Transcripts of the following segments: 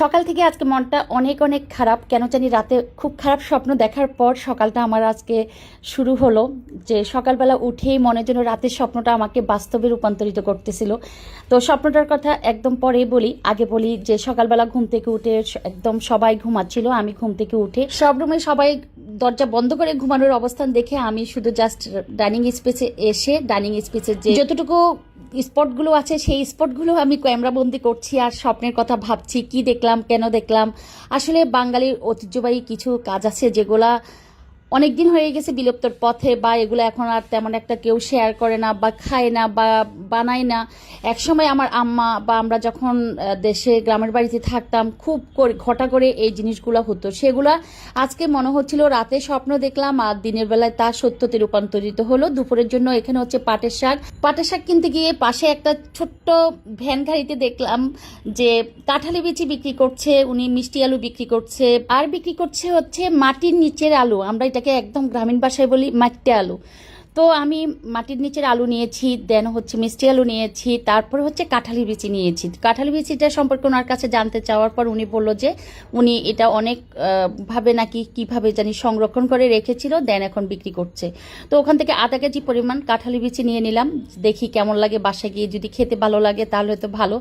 সকাল থেকে আজকে মনটা অনেক অনেক খারাপ। কেন জানি রাতে খুব খারাপ স্বপ্ন দেখার পর সকালটা আমার আজকে শুরু হলো। যে সকালবেলা উঠেই মনে যেন রাতের স্বপ্নটা আমাকে বাস্তবে রূপান্তরিত করতেছিল। তো স্বপ্নটার কথা একদম পরেই বলি। আগে বলি যে সকালবেলা ঘুম থেকে উঠে একদম সবাই ঘুমাচ্ছিল, আমি ঘুম থেকে উঠে সব রুমে সবাই দরজা বন্ধ করে ঘুমানোর অবস্থান দেখে আমি শুধু জাস্ট ডাইনিং স্পেসে এসে ডাইনিং স্পেসের যে যতটুকু স্পটগুলো আছে, সেই স্পটগুলো আমি ক্যামেরাবন্দি করছি আর স্বপ্নের কথা ভাবছি, কি দেখলাম, কেন দেখলাম। আসলে বাঙালির ঐতিহ্যবাহী কিছু কাজ আছে যেগুলা অনেক দিন হয়ে গেছে বিলুপ্তর পথে বা এগুলো এখন আর তেমন একটা কেউ শেয়ার করে না বা খায় না বা বানায় না। একসময় আমার আম্মা বা আমরা যখন দেশে গ্রামের বাড়িতে থাকতাম, খুব করে, ঘটা করে এই জিনিসগুলো হতো। সেগুলা আজকে মনে হচ্ছিল রাতে স্বপ্ন দেখলাম, আর দিনের বেলায় তা সত্যতে রূপান্তরিত হলো। দুপুরের জন্য এখানে হচ্ছে পাটের শাক। পাটের শাক কিনতে গিয়ে পাশে একটা ছোট্ট ভ্যান গাড়িতে দেখলাম যে কাঁঠালি বিচি বিক্রি করছে, উনি মিষ্টি আলু বিক্রি করছে। আর বিক্রি করছে হচ্ছে মাটির নিচের আলু। আমরা এটাকে একদম গ্রামীণ ভাষায় বলি মাটি আলু। তো আমি মাটির নিচের আলু নিয়েছি দেন হচ্ছে মিষ্টি আলু নিয়েছি, তারপর হচ্ছে কাঁঠালি বিচি নিয়েছি। কাঁঠালি বিচিটা সম্পর্কে ওনার কাছে জানতে চাওয়ার পর উনি বলল যে উনি এটা অনেক ভাবে নাকি কীভাবে জানি সংরক্ষণ করে রেখেছিল দেন এখন বিক্রি করছে। তো ওখান থেকে আধা কেজি পরিমাণ কাঁঠালি বিচি নিয়ে নিলাম, দেখি কেমন লাগে বাসায় গিয়ে যদি খেতে ভালো লাগে তাহলে তো ভালো।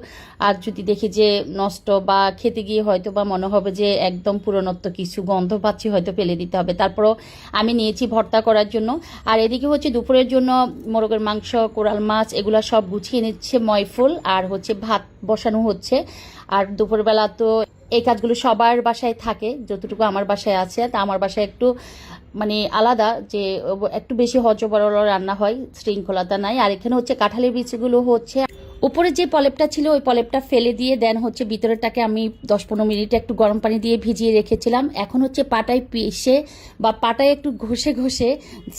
আর যদি দেখি যে নষ্ট বা খেতে গিয়ে হয়তো বা মনে হবে যে একদম পুরনত্ব কিছু গন্ধ পাচ্ছি, হয়তো ফেলে দিতে হবে। তারপরও আমি নিয়েছি ভর্তা করার জন্য। আর এদিকে হচ্ছে দুপুরের জন্য মোরগের মাংস, কোরাল মাছ, এগুলো সব গুছিয়ে নিচ্ছে ময়ফুল আর হচ্ছে ভাত বসানো হচ্ছে। আর দুপুরবেলা তো এই কাজগুলো সবার বাসায় থাকে, যতটুকু আমার বাসায় আছে। তা আমার বাসায় একটু মানে আলাদা যে, একটু বেশি হজবরল রান্না হয়, শৃঙ্খলতা নাই। আর এখানে হচ্ছে কাঁঠালের বীজগুলো হচ্ছে উপরে যে পলেপটা ছিল, ওই পলেপটা ফেলে দিয়ে দেন হচ্ছে ভিতরেটাকে আমি দশ পনেরো মিনিট একটু গরম পানি দিয়ে ভিজিয়ে রেখেছিলাম। এখন হচ্ছে পাটায় পিষে বা পাটায় একটু ঘষে ঘষে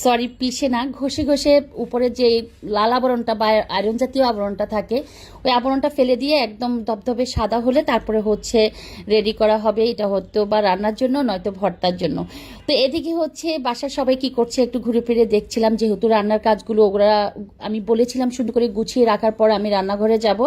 সরি পিষে না, ঘষে ঘষে উপরে যে লাল আবরণটা বা আয়রন জাতীয় আবরণটা থাকে, ওই আবরণটা ফেলে দিয়ে একদম ধবধবে সাদা হলে তারপরে হচ্ছে রেডি করা হবে। এটা হতো বা রান্নার জন্য, নয়তো ভর্তার জন্য। তো এদিকে হচ্ছে বাসার সবাই কি করছে একটু ঘুরে ফিরে দেখছিলাম, যেহেতু রান্নার কাজগুলো ওরা, আমি বলেছিলাম সুন্দর করে গুছিয়ে রাখার পর আমি রান্নাঘরে যাব।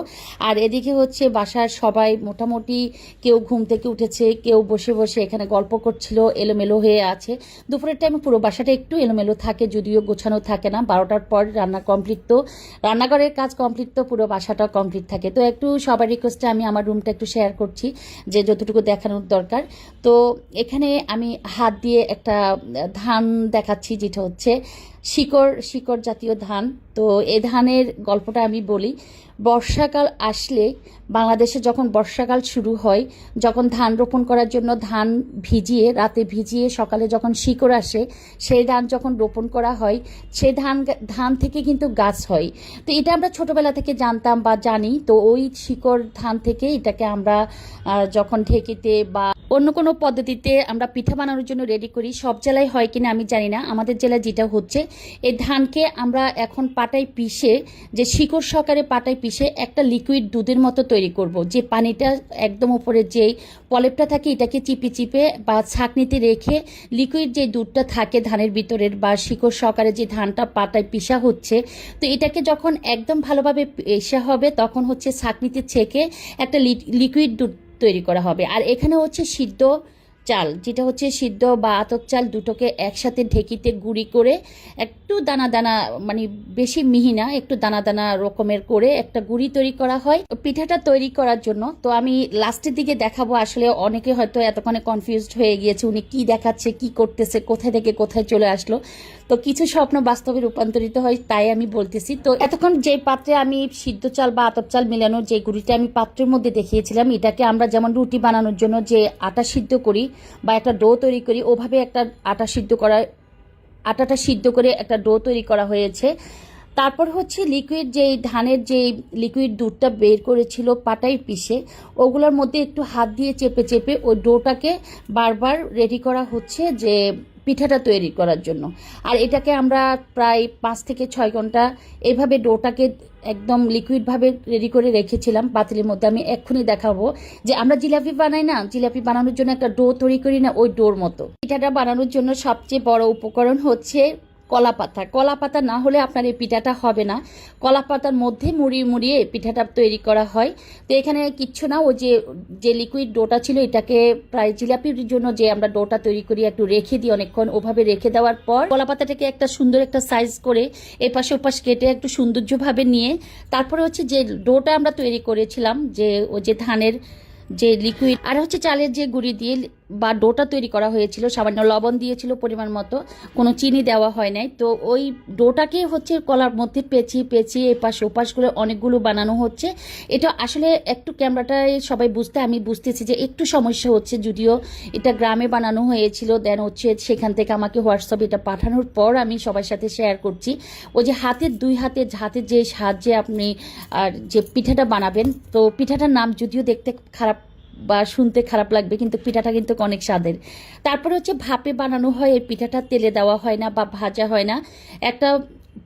আর এদিকে হচ্ছে বাসার সবাই মোটামুটি কেউ ঘুম থেকে উঠেছে, কেউ বসে বসে এখানে গল্প করছিল, এলোমেলো হয়ে আছে। দুপুরের টাইমে পুরো বাসাটা একটু এলোমেলো থাকে, যদিও গোছানো থাকে না। বারোটার পর রান্না কমপ্লিট তো। রান্নাঘরের কাজ কমপ্লিট তো, পুরো বাসাটা কমপ্লিট থাকে। তো একটু সবার রিকোয়েস্টে আমি আমার রুমটা একটু শেয়ার করছি, যে যতটুকু দেখানোর দরকার। তো এখানে আমি হাত দিয়ে একটা ধান দেখাচ্ছি, যেটা হচ্ছে শিকড় শিকড় জাতীয় ধান। তো এ ধানের গল্পটা আমি বলি, বর্ষাকাল আসলে বাংলাদেশে যখন বর্ষাকাল শুরু হয়, যখন ধান রোপণ করার জন্য ধান ভিজিয়ে, রাতে ভিজিয়ে সকালে যখন শিকড় আসে, সেই ধান যখন রোপণ করা হয় সেই ধান ধান থেকে কিন্তু গাছ হয়। তো এটা আমরা ছোটবেলা থেকে জানতাম বা জানি, তো ওই শিকড় ধান থেকে এটাকে আমরা যখন ঢেকিতে বা অন্য কোনো পদ্ধতিতে আমরা পিঠা বানানোর জন্য রেডি করি, সব জেলায় হয় কিনা আমি জানি না। আমাদের জেলায় যেটা হচ্ছে, এই ধানকে আমরা এখন পাটায় পিষে, যে শিকড় সহকারে পাটায় পিষে একটা লিকুইড দুধের মতো তৈরি করব। যে পানিটা একদম উপরে যেই পলেপটা থাকে, এটাকে চিপে চিপে বা ছাঁকনিতে রেখে লিকুইড যে দুধটা থাকে ধানের ভিতরের বা শিকড় সহকারে যে ধানটা পাটায় পিষা হচ্ছে, তো এটাকে যখন একদম ভালোভাবে পেশা হবে, তখন হচ্ছে ছাঁকনিতে ছেঁকে একটা লিকুইড দুধ তৈরি করা হবে। আর এখানে হচ্ছে সিদ্ধ চাল, যেটা হচ্ছে সিদ্ধ বা আতপ চাল দুটোকে একসাথে ঢেকিতে গুঁড়ি করে একটু দানা দানা মানে বেশি মিহি না, একটু দানা দানা রকমের করে একটা গুঁড়ি তৈরি করা হয়। পিঠাটা তৈরি করার জন্য, তো আমি লাস্টের দিকে দেখাবো আসলে অনেকে হয়তো এতক্ষণে কনফিউজড হয়ে গিয়েছে উনি কি দেখাচ্ছে, কি করতেছে, কোথায় থেকে কোথায় চলে আসলো। তো কিছু স্বপ্ন বাস্তবে রূপান্তরিত হয় তাই আমি বলতেছি। তো এতক্ষণ যে পাত্রে আমি সিদ্ধ চাল বা আতপ চাল মেলানো যে গুঁড়িটা আমি পাত্রের মধ্যে দেখিয়েছিলাম, এটাকে আমরা যেমন রুটি বানানোর জন্য যে আটা সিদ্ধ করি বা একটা ডো তৈরি করি, ওভাবে একটা আটা সিদ্ধ করা, আটাটা সিদ্ধ করে একটা ডো তৈরি করা হয়েছে। তারপর হচ্ছে লিকুইড যেই ধানের যে লিকুইড দুধটা বের করেছিল পাটাই পিষে, ওগুলোর মধ্যে একটু হাত দিয়ে চেপে চেপে ওই ডোটাকে বারবার রেডি করা হচ্ছে যে পিঠাটা তৈরি করার জন্য। আর এটাকে আমরা প্রায় পাঁচ থেকে ছয় ঘণ্টা এভাবে ডোটাকে একদম লিকুইডভাবে রেডি করে রেখেছিলাম পাতিলের মধ্যে। আমি এক্ষুনি দেখাবো যে আমরা জিলাপি বানাই না, জিলাপি বানানোর জন্য একটা ডো তৈরি করি না, ওই ডোর মতো। পিঠাটা বানানোর জন্য সবচেয়ে বড় উপকরণ হচ্ছে কলা পাতা কলা পাতা না হলে আপনার এই পিঠাটা হবে না। কলা পাতার মধ্যে মুড়িয়ে মুড়িয়ে পিঠাটা তৈরি করা হয়। তো এখানে কিচ্ছু না, ওই যে যে লিকুইড ডোটা ছিল, এটাকে প্রায় জিলাপির জন্য যে আমরা ডোটা তৈরি করি, একটু রেখে দিই অনেকক্ষণ। ওভাবে রেখে দেওয়ার পর কলা পাতাটাকে একটা সুন্দর একটা সাইজ করে এপাশে ওপাশ কেটে একটু সৌন্দর্যভাবে নিয়ে, তারপরে হচ্ছে যে ডোটা আমরা তৈরি করেছিলাম, যে ও যে ধানের যে লিকুইড আর হচ্ছে চালের যে গুঁড়ি দিয়ে বা ডোটা তৈরি করা হয়েছিল, সামান্য লবণ দিয়েছিল পরিমাণ মতো, কোনো চিনি দেওয়া হয় নাই। তো ওই ডোটাকে হচ্ছে কলার মধ্যে পেঁচিয়ে পেঁচিয়ে এপাশ ওপাশ করে অনেকগুলো বানানো হচ্ছে। এটা আসলে একটু ক্যামেরাটায় সবাই বুঝতে, আমি বুঝতেছি যে একটু সমস্যা হচ্ছে, যদিও এটা গ্রামে বানানো হয়েছিল দেন হচ্ছে সেখান থেকে আমাকে হোয়াটসঅ্যাপে এটা পাঠানোর পর আমি সবার সাথে শেয়ার করছি। ওই যে হাতের, দুই হাতের হাতের যে সাহায্যে আপনি আর যে পিঠাটা বানাবেন, তো পিঠাটার নাম যদিও দেখতে খারাপ বা শুনতে খারাপ লাগবে, কিন্তু পিঠাটা কিন্তু অনেক স্বাদের। তারপরে হচ্ছে ভাপে বানানো হয় এই পিঠাটা তেলে দেওয়া হয় না বা ভাজা হয় না। একটা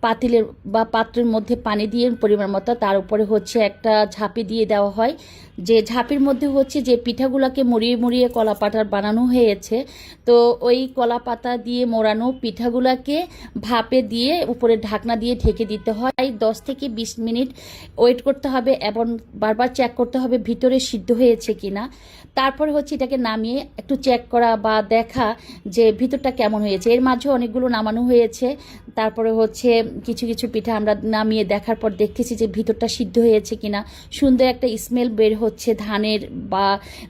পাতিলের বা পাত্রের মধ্যে পানি দিয়ে পরিমাণ মতো, তার উপরে হচ্ছে একটা ঝাঁপি দিয়ে দেওয়া হয়। যে ঝাঁপির মধ্যে হচ্ছে যে পিঠাগুলোকে মুড়িয়ে মুড়িয়ে কলা পাতার বানানো হয়েছে, তো ওই কলা পাতা দিয়ে মোড়ানো পিঠাগুলোকে ভাপে দিয়ে উপরে ঢাকনা দিয়ে ঢেকে দিতে হয়। তাই দশ থেকে বিশ মিনিট ওয়েট করতে হবে এবং বারবার চেক করতে হবে ভিতরে সিদ্ধ হয়েছে কিনা। তারপরে হচ্ছে এটাকে নামিয়ে একটু চেক করা বা দেখা যে ভিতরটা কেমন হয়েছে। এর মাঝে অনেকগুলো নামানো হয়েছে। তারপরে হচ্ছে কিছু কিছু পিঠা আমরা নামিয়ে দেখার পর দেখতেছি যে ভিতরটা সিদ্ধ হয়েছে কিনা। সুন্দর একটা স্মেল বের হচ্ছে ধানের বা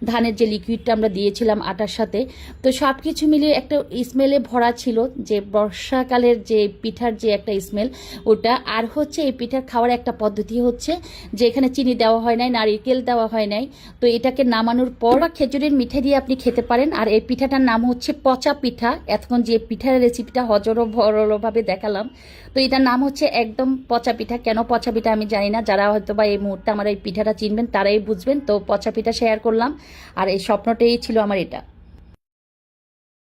ধানের যে লিকুইডটা আমরা দিয়েছিলাম আটার সাথে, তো সব কিছু মিলিয়ে একটা স্মেলে ভরা ছিল যে বর্ষাকালের যে পিঠার যে একটা স্মেল ওটা। আর হচ্ছে এই পিঠার খাওয়ার একটা পদ্ধতি হচ্ছে যে এখানে চিনি দেওয়া হয় নাই নারিকেল দেওয়া হয় নাই। তো এটাকে নামানোর পর বা খেজুরের মিঠাই দিয়ে আপনি খেতে পারেন। আর এই পিঠাটার নাম হচ্ছে পচা পিঠা। এতক্ষণ যে পিঠার রেসিপিটা হজরো ভরলভাবে দেখালাম। তো এটার নাম হচ্ছে একদম পচা পিঠা। কেন পচা পিঠা আমি জানি না। যারা হয়তো বা এই মুহূর্তে আমার এই পিঠাটা চিনবেন, তারাই বুঝবেন। তো পচা পিঠা শেয়ার করলাম। আর এই স্বপ্নটাই ছিল আমার এটা।